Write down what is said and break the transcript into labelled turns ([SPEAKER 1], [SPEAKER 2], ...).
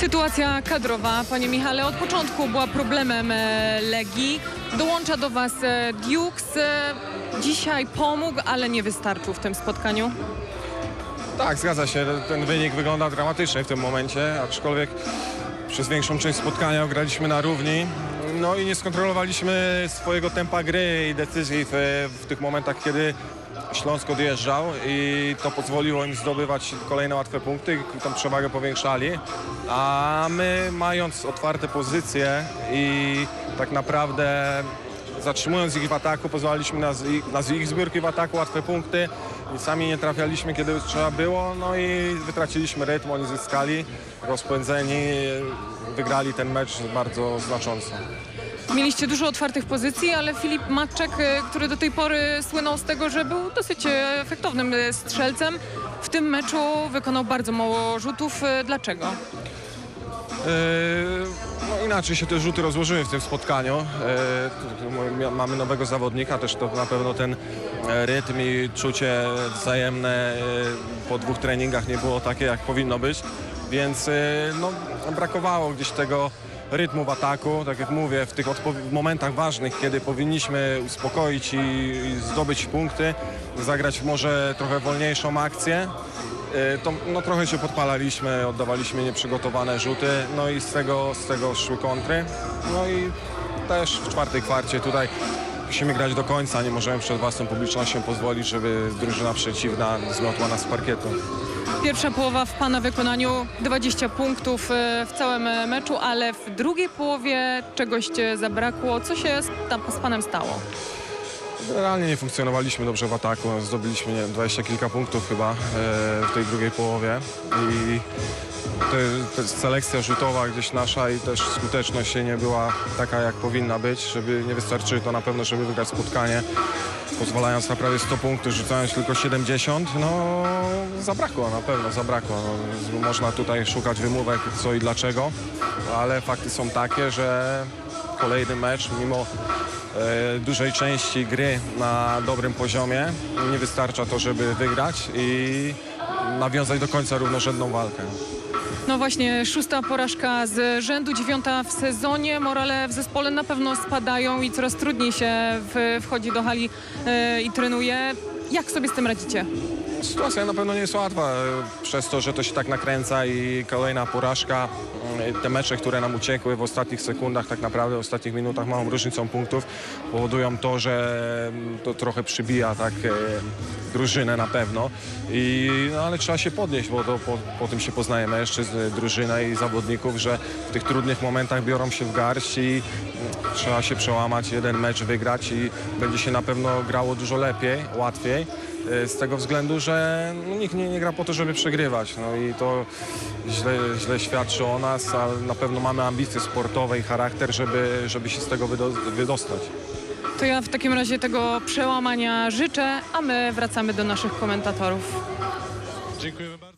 [SPEAKER 1] Sytuacja kadrowa, panie Michale, od początku była problemem e, Legii. Dołącza do was e, Dukes. E, dzisiaj pomógł, ale nie wystarczył w tym spotkaniu.
[SPEAKER 2] Tak, zgadza się. Ten wynik wygląda dramatycznie w tym momencie, aczkolwiek przez większą część spotkania graliśmy na równi. No i nie skontrolowaliśmy swojego tempa gry i decyzji w, w tych momentach, kiedy Śląsk odjeżdżał i to pozwoliło im zdobywać kolejne łatwe punkty tą przewagę powiększali. A my mając otwarte pozycje i tak naprawdę zatrzymując ich w ataku, pozwalaliśmy na, na ich zbiórki w ataku, łatwe punkty i sami nie trafialiśmy, kiedy trzeba było, no i wytraciliśmy rytm, oni zyskali, rozpędzeni, wygrali ten mecz bardzo znacząco.
[SPEAKER 1] Mieliście dużo otwartych pozycji, ale Filip Matczek, e, który do tej pory słynął z tego, że był dosyć e, efektownym e, strzelcem, w tym meczu wykonał bardzo mało rzutów. Dlaczego?
[SPEAKER 2] Yy, inaczej się te rzuty rozłożyły w tym spotkaniu. Tu Mamy nowego zawodnika, też to na pewno ten e, rytm i czucie wzajemne e, po dwóch treningach nie było takie, jak powinno być, więc e, no, brakowało gdzieś tego rytmu w ataku, tak jak mówię, w tych momentach ważnych, kiedy powinniśmy uspokoić i, i zdobyć punkty, zagrać może trochę wolniejszą akcję, E, to no, trochę się podpalaliśmy, oddawaliśmy nieprzygotowane rzuty, no i z tego, z tego szły kontry. No i też w czwartej kwarcie tutaj musimy grać do końca, nie możemy przed własną publicznością pozwolić, żeby drużyna przeciwna zmiotła nas z parkietu.
[SPEAKER 1] Pierwsza połowa w Pana wykonaniu 20 punktów e, w całym e, meczu, ale w drugiej połowie czegoś zabrakło. Co się z, z Panem stało?
[SPEAKER 2] Generalnie nie funkcjonowaliśmy dobrze w ataku, zdobyliśmy nie wiem, 20 kilka punktów chyba e, w tej drugiej połowie. I to jest selekcja rzutowa gdzieś nasza i też skuteczność nie była taka jak powinna być, żeby nie wystarczy to na pewno, żeby wygrać spotkanie, pozwalając na prawie 100 punktów, rzucając tylko 70, no zabrakło na pewno, zabrakło. No, można tutaj szukać wymówek co i dlaczego, ale fakty są takie, że kolejny mecz mimo e, dużej części gry na dobrym poziomie. Nie wystarcza to, żeby wygrać i nawiązać do końca równorzędną walkę.
[SPEAKER 1] No właśnie, szósta porażka z rzędu, dziewiąta w sezonie. Morale w zespole na pewno spadają i coraz trudniej się w, wchodzi do hali e, i trenuje. Jak sobie z tym radzicie?
[SPEAKER 2] Sytuacja na pewno nie jest łatwa, e, przez to, że to się tak nakręca i kolejna porażka. e, Te mecze, które nam uciekły w ostatnich sekundach, tak naprawdę w ostatnich minutach małą różnicą punktów, powodują to, że mm, to trochę przybija tak e, drużynę na pewno. I, no, ale trzeba się podnieść, bo to po, po tym się poznaje mężczyzn, drużynę i zawodników, że w tych trudnych momentach biorą się w garść i mm, trzeba się przełamać, jeden mecz wygrać i będzie się na pewno grało dużo lepiej, łatwiej. E, Z tego względu, że no, nikt nie, nie gra po to, żeby przegrywać. No i to źle, źle świadczy o nas, ale na pewno mamy ambicje sportowe i charakter, żeby, żeby się z tego wydo, wydostać.
[SPEAKER 1] To ja w takim razie tego przełamania życzę, a my wracamy do naszych komentatorów.
[SPEAKER 3] Dziękujemy bardzo.